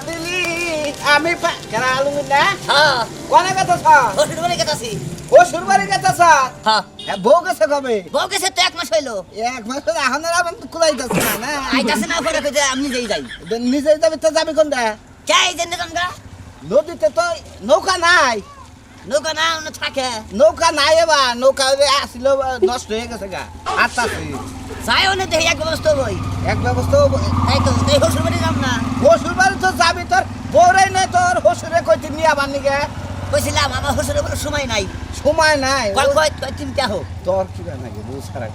দিলি আমি কেন আলু না হ্যাঁ। কোনে গেছে ওষুধ কথা সি ও সুরবারি গেছে হ্যাঁ। বউ কেসে কবে? বউ কেসে তো এক মাস হইল। এক মাস ধরে এখন আর আমি কুলাই যাচ্ছে না আইতাছে না করে কইতে আমি যেই যাই। নিজে যাবি তো যাবি কোনটা? চাই জেনে নদীতে তো নৌকা নাই। নৌকা না অন্য থাকে। নৌকা নাই এবার নৌকা ওই আসছিল নষ্ট হয়ে গেছে গা। আটটাছে যাই অন্য দেখি এক ব্যবস্থা হই এক ব্যবস্থা তাই তো তাই হসুর বাড়ি যাব না। হসুর বাড়ি তো যাবি তোর বউরাই নাই তোর হসুরে কইতে নিয়ে আবার নিগে। কইছিলাম আমার হসুরের কোনো সময় নাই। সময় নাই চিন্তা হোক। তোর কি নাকি? বউ সারা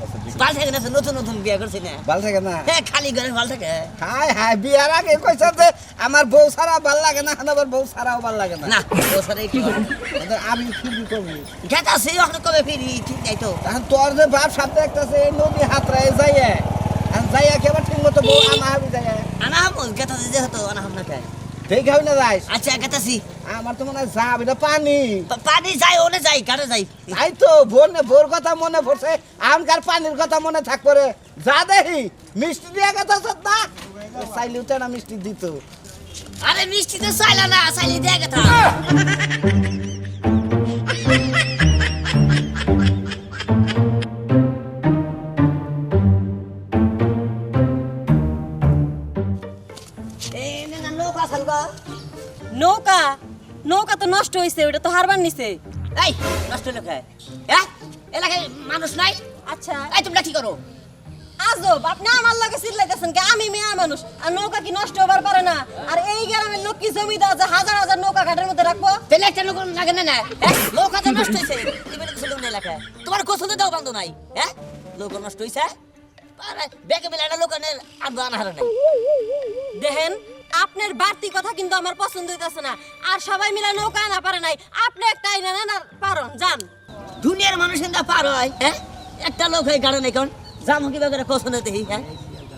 ভালো থাকে না নতুন নতুন বিয়ে করছি না। থাকে না? হ্যাঁ খালি ঘরে ভালো থাকে। হাই হাই বিয়ার আগে কইছে যে আমার বউ ছাড়া ভালো লাগে না আবার বউ ছাড়াও ভালো লাগে না। না ও সাথে কি আমি ফিরি করবি গেতাছি এখন কবে ফিরি? ঠিক নাই তো। এখন তোর যে বাপ সাথে একটা এই নদী হাতরায় যাইয়ে। আর যাইয়া কেবার ঠিক মতো বউ আনা হবি যাইয়া? আনা হাম গেতাছি যেহেতু আনা হাম না হবে না যাই। আচ্ছা গেতাছি আমার তো মনে হয় যাব এটা পানি। পানি যাই ওনে যাই কারে যাই? তাই তো বোন বোর কথা মনে পড়ছে আমকার পানির কথা মনে থাক করে যা দেহি মিষ্টি দিয়ে কথা না? চাইলে উঠে না মিষ্টি দিত। আরে মিষ্টি তো চাইলা না চাইলে দিয়ে গেতা তো নষ্ট হয়েছে ওটা তো হারবার নিছে। এই নষ্ট লোকে হ্যাঁ? এলাকায় মানুষ নাই? আচ্ছা। এই তোমরা কি করো? আজব আপনি আমার লগে চিল্লাইতেছেন কি? আমি মেয়া মানুষ আর নৌকা কি নষ্ট হবার পারে না? আর এই গ্রামের লোক কি জমি দেওয়া যে হাজার হাজার নৌকা ঘাটের মধ্যে রাখব? তেলে একটা লোক লাগে না না? হ্যাঁ? নৌকা তো নষ্ট হয়েছে এলাকায়। তোমার গোসল দাও বান্ধব নাই হ্যাঁ? লোক নষ্ট হয়েছে আরে বেকে বেলা একটা লোক আনব আনা হারা নাই। দেখেন আপনার বাড়তি কথা কিন্তু আমার পছন্দ হইতেছে না। আর সবাই মিলে নৌকা আনা পারে নাই। আপনি একটা আইনা না না পারন যান। দুনিয়ার মানুষ কিন্তু পার হয় হ্যাঁ? একটা লোক হয়ে গাড়ো নাই কোন? জামু কি বেকারে পছন্দ দেখি হ্যাঁ?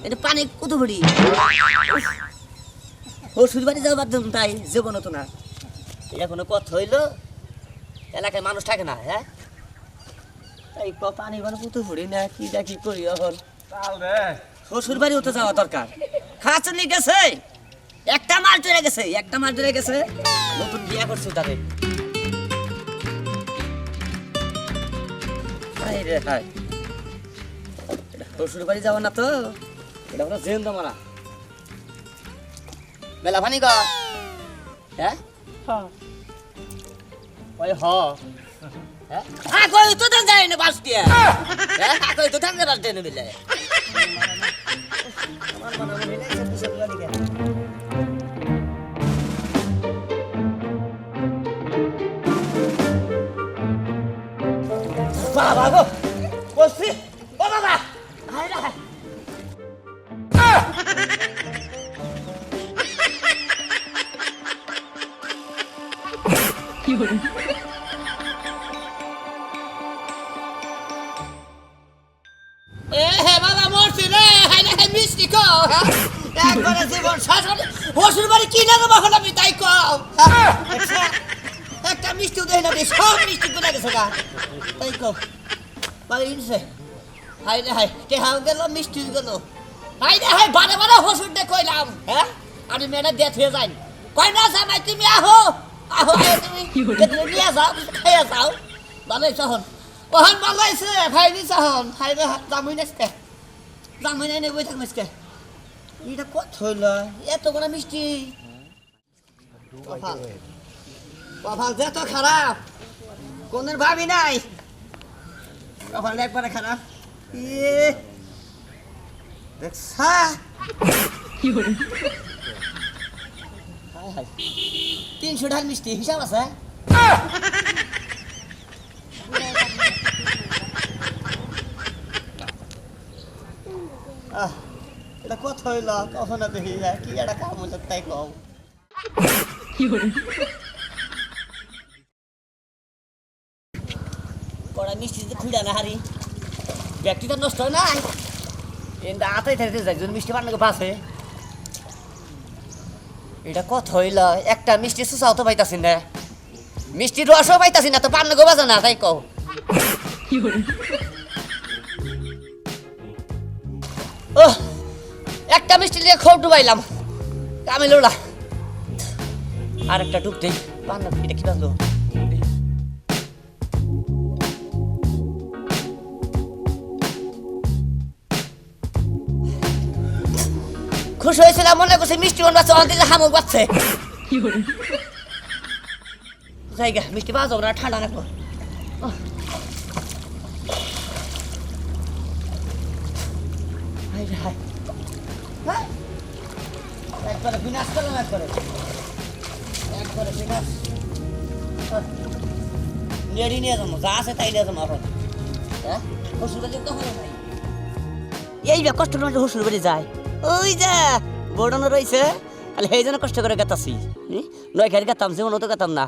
এটা পানি কত ভরি? ও সুরবাড়ি যাও বাদ তাই জীবন হতো না। এটা কোনো কথা হইল? এলাকায় মানুষ থাকে না হ্যাঁ? তাই ক- পানি মানে কত ভরি না কি কি করি এখন? শ্বশুর বাড়ি হতে যাওয়া দরকার। খাচ্ছে গেছে? একটা মাল চলে গেছে একটা মাল চলে গেছে। নতুন বিয়া করছে তারে। হাই রে হাই শ্বশুর বাড়ি যাব না তো? এটা হলো জেন মারা। মেলা হ্যাঁ? ওই হ? হ্যাঁ? কই তো যায় না বাস দিয়ে। হ্যাঁ? কই তো দেন বাস দিয়ে মিলে বাবা গো, বসছি। ও বাবা। হায় হায় হাই রে মিষ্টি কও হ্যাঁ? একবারে জীবন শাসন। হসুর বাড়ি কি লাগে বাহন আমি তাই কও মিষ্টি দেয় না সব মিষ্টি কোথায় গেছে গা? তাই কও বাড়ি ইনছে হাই রে হাই টেহাও গেল, মিষ্টি গেল। হাই রে হাই বারে বারে হসুর দে কইলাম হ্যাঁ? আমি মেয়েটা দিয়ে থুয়ে যাই। কই না জামাই, তুমি আহো আহো তুমি নিয়ে যাও, খাইয়া যাও। ভালোই সহন ওহান ভালোইছে খাইনি সহন হাই রে জামুই নাচকে জামুই নাই বই থাক নাচকে এটা কত হইল? এত কোনো মিষ্টি। কপাল যে তো খারাপ। কোনের ভাবি নাই। কপাল একবারে খারাপ। ইয়ে। দেখছা। তিনশো ঢাল মিষ্টি হিসাব আছে? এটা কত হইল? কখন দেখি যায়। কি একটা কাম তাই কও। কড়া মিষ্টি যদি খুঁড়া না হারি। ব্যক্তিটা নষ্ট হয় নাই? এটা আতাই থাকতে যাই যদি মিষ্টি বানানো পাশে এটা কত হইল? একটা মিষ্টি সুসাও তো পাইতাছি না। মিষ্টি রসও পাইতাছি না, তো পান্ন গো বাজা না, তাই কও। ও একটা মিষ্টি দিয়ে খোপ ডুবাইলাম। কামে লোড়া আর একটা ডুব দেই। পান্না এটা কি বাজলো? খুশি হয়েছিলাম, মনে করছে মিষ্টি মন বাচ্চা দিলে হামুক বাচ্চে। জায়গা মিষ্টি বাজাবো না, ঠান্ডা রাখব হ্যাঁ? বিনাশ বিনাশ। যাব, যা আছে হ্যাঁ? এই কষ্ট শ্বশুর বাড়ি যায়। ওই যা বড়ানো রয়েছে তাহলে সেই জন্য কষ্ট করে গাতাছি। নয় খেয়ে গেতাম যেমন তো গাতাম না।